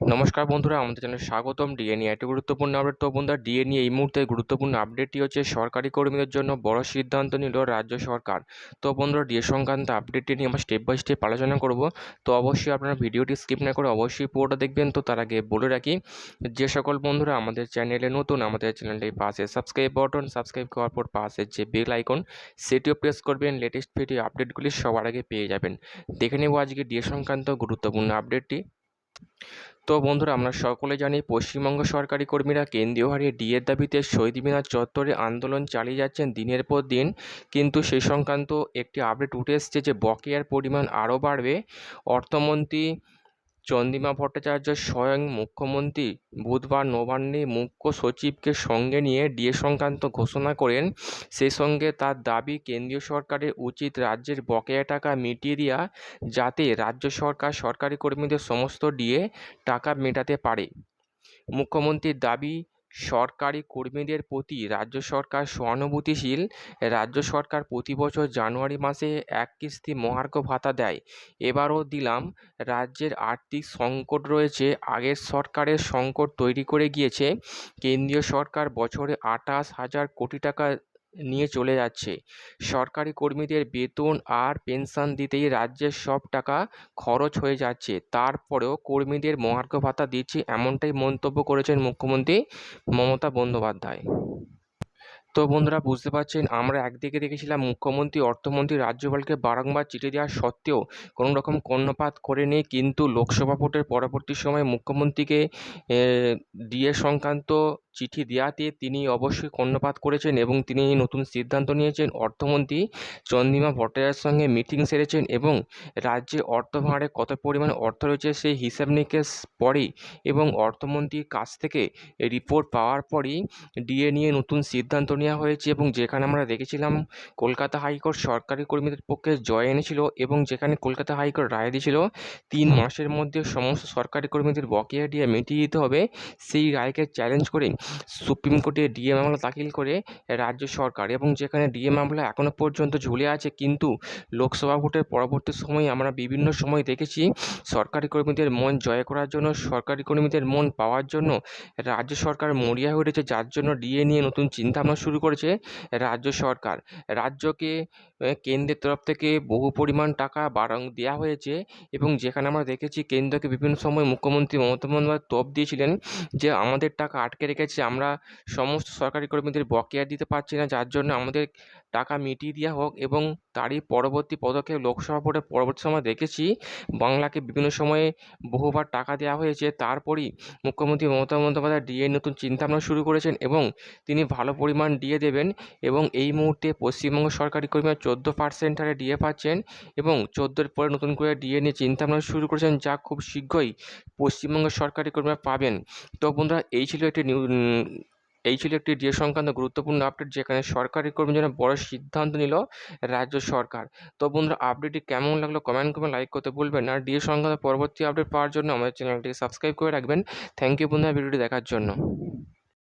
নমস্কার বন্ধুরা, আমাদের চ্যানেলে স্বাগতম। ডিএ নিয়ে একটি গুরুত্বপূর্ণ আপডেট। তো বন্ধুরা ডিএ নিয়ে এই মুহূর্তে গুরুত্বপূর্ণ আপডেটটি হচ্ছে, সরকারি কর্মীদের জন্য বড় সিদ্ধান্ত নিল রাজ্য সরকার। তো বন্ধুরা, ডিএ সংক্রান্ত আপডেটটি নিয়ে আমরা স্টেপ বাই স্টেপ আলোচনা করব। তো অবশ্যই আপনারা ভিডিওটি স্কিপ না করে অবশ্যই পুরোটা দেখবেন। তো তার আগে বলে রাখি, যে সকল বন্ধুরা আমাদের চ্যানেলে নতুন, আমাদের চ্যানেলটির পাশে সাবস্ক্রাইব বাটন সাবস্ক্রাইব করার পর পাশে যে বেল আইকন সেটিও প্রেস করবেন। লেটেস্ট ভিডিও আপডেটগুলি সবার আগে পেয়ে যাবেন। দেখে নেব আজকে ডিএ সংক্রান্ত গুরুত্বপূর্ণ আপডেটটি তো বন্ধুরা, আমরা সকলে জানি পশ্চিমবঙ্গ সরকারি কর্মীরা কেন্দ্রীয় হারে ডিএর দাবিতে শহীদ মিনার চত্বরে আন্দোলন চালিয়ে যাচ্ছেন দিনের পর দিন। কিন্তু সেই সংক্রান্ত একটি আপডেট উঠে এসছে যে বকেয়ার পরিমাণ আরও বাড়বে। অর্থমন্ত্রী চন্দ্রিমা ভট্টাচার্য স্বয়ং মুখ্যমন্ত্রী বুধবার নবান্নে মুখ্য সচিবকে সঙ্গে নিয়ে ডিএ সংক্রান্ত ঘোষণা করেন। সে সঙ্গে তার দাবি, কেন্দ্রীয় সরকারের উচিত রাজ্যের বকেয়া টাকা মিটিয়ে দেওয়া যাতে রাজ্য সরকার, সরকারি কর্মীদের সমস্ত ডিএ টাকা মেটাতে পারে। মুখ্যমন্ত্রীর দাবি সরকারি কর্মীদের প্রতি রাজ্য সরকার সহানুভূতিশীল। রাজ্য সরকার প্রতি বছর জানুয়ারি মাসে এক কিস্তি মহার্ঘ ভাতা দেয়। এবারও দিলাম, রাজ্যের আর্থিক সংকট রয়েছে, আগের সরকারের সংকট তৈরি করে গিয়েছে। কেন্দ্রীয় সরকার বছরে আঠাশ হাজার কোটি টাকা নিয়ে চলে যাচ্ছে। সরকারি কর্মীদের বেতন আর পেনশন দিতেই রাজ্যের সব টাকা খরচ হয়ে যাচ্ছে। তারপরেও কর্মীদের মহার্ঘ ভাতা দিচ্ছে এমনটাই মন্তব্য করেছেন মুখ্যমন্ত্রী মমতা বন্দ্যোপাধ্যায়। তো বন্ধুরা, বুঝতে পারছেন, আমরা একদিকে দেখেছিলাম মুখ্যমন্ত্রী, অর্থমন্ত্রী রাজ্যপালকে বারংবার চিঠি দেওয়া সত্ত্বেও কোনো রকম কর্ণপাত করেনি। কিন্তু লোকসভা ভোটের পরবর্তী সময়ে মুখ্যমন্ত্রীকে ডিএ সংক্রান্ত চিঠি দেওয়াতে তিনি অবশ্যই কর্ণপাত করেছেন এবং তিনি নতুন সিদ্ধান্ত নিয়েছেন। অর্থমন্ত্রী চন্দ্রিমা ভট্টাচার্যের সঙ্গে মিটিং সেরেছেন এবং রাজ্যে অর্থ ভাঁড়ে কত পরিমাণ অর্থ রয়েছে সেই হিসাব নিকেশ পরেই এবং অর্থমন্ত্রীর কাছ থেকে রিপোর্ট পাওয়ার পরই ডিএ নিয়ে নতুন সিদ্ধান্ত নেওয়া হয়েছে এবং যেখানে আমরা দেখেছিলাম কলকাতা হাইকোর্ট সরকারি কর্মীদের পক্ষে জয় এনেছিল এবং যেখানে কলকাতা হাইকোর্ট রায় দিয়েছিল, তিন মাসের মধ্যে সমস্ত সরকারি কর্মীদের বকেয়া ডিএ মিটিয়ে দিতে হবে। সেই রায়কে চ্যালেঞ্জ করে সুপ্রিম কোর্টে ডিএ মামলা দাখিল করে রাজ্য সরকার এবং যেখানে ডিএ মামলা এখনও পর্যন্ত ঝুলে আছে, কিন্তু লোকসভা ভোটের পরবর্তী সময়ে আমরা বিভিন্ন সময় দেখেছি সরকারি কর্মীদের মন জয় করার জন্য, সরকারি কর্মীদের মন পাওয়ার জন্য রাজ্য সরকার মরিয়া হয়ে উঠেছে, যার জন্য ডিএ নিয়ে নতুন চিন্তাভাবনা শুরু করেছে রাজ্য সরকার। রাজ্যকে কেন্দ্রের তরফ থেকে বহু পরিমাণ টাকা বাড়ান দেওয়া হয়েছে এবং যেখানে আমরা দেখেছি কেন্দ্রকে বিভিন্ন সময় মুখ্যমন্ত্রী মমতা বন্দ্যোপাধ্যায় তোপ দিয়েছিলেন যে আমাদের টাকা আটকে রেখেছে আমরা সমস্ত সরকারি কর্মীদের বকেয়া দিতে পারছি না যার জন্য আমাদের টাকা মিটিয়ে দেওয়া হোক এবং তারই পরবর্তী পদক্ষেপ লোকসভা ভোটের পরবর্তী সময় দেখেছি। বাংলাকে বিভিন্ন সময়ে বহুবার টাকা দেওয়া হয়েছে। তারপরই মুখ্যমন্ত্রী মমতা বন্দ্যোপাধ্যায় ডিএ নতুন চিন্তাভাবনা শুরু করেছেন এবং তিনি ভালো পরিমাণ ডিএ দেবেন এবং এই মুহূর্তে পশ্চিমবঙ্গ সরকারি কর্মীরা চোদ্দ পার্সেন্ট হারে ডিএ পাচ্ছেন এবং চোদ্দোর পরে নতুন করে ডিএ নিয়ে চিন্তাভাবনা শুরু করেছেন যা খুব শীঘ্রই পশ্চিমবঙ্গ সরকারি কর্মীরা পাবেন। তো বন্ধুরা, এই ছিল একটি নিউ এই ছিল একটি ডিএ সংক্রান্ত গুরুত্বপূর্ণ আপডেট যেখানে সরকারি কর্মীর জন্য বড় সিদ্ধান্ত নিল রাজ্য সরকার। তো বন্ধুরা আপডেটটি কেমন লাগল কমেন্ট করে লাইক করতে ভুলবেন আর ডিএ সংক্রান্ত পরবর্তী আপডেট পাওয়ার জন্য আমাদের চ্যানেলটিকে সাবস্ক্রাইব করে রাখবেন। থ্যাংক ইউ বন্ধুরা ভিডিওটি দেখার জন্য।